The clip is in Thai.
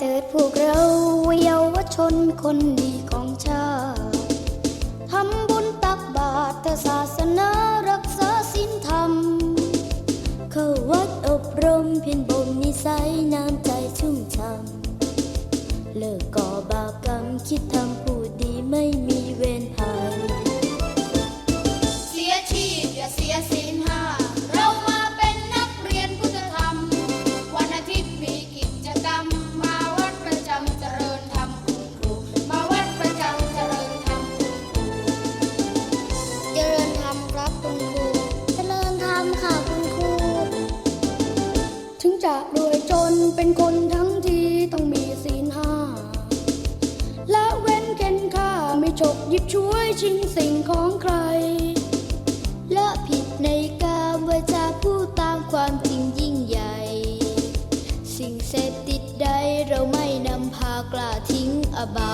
เถิดพวกเราเยาวชนคนดีของชาติทำบุญตักบาตรเพื่อศาสนารักษาศีลธรรม เข้าวัดอบรมเพียนบ่มนิสัยน้ำใจชุ่มช่ำเลิกก่อบาปกรรมคิดทำผู้ดีไม่ เป็นคนทั้งทีต้องมีศีลห้าและเว้นเก็นค่าไม่ฉกยิบช่วยชิงสิ่งของใคร และผิดในกามวาจาพูดตามความจริงยิ่งใหญ่ สิ่งเสพติดใดเราไม่นำพากล้าทิ้งอบา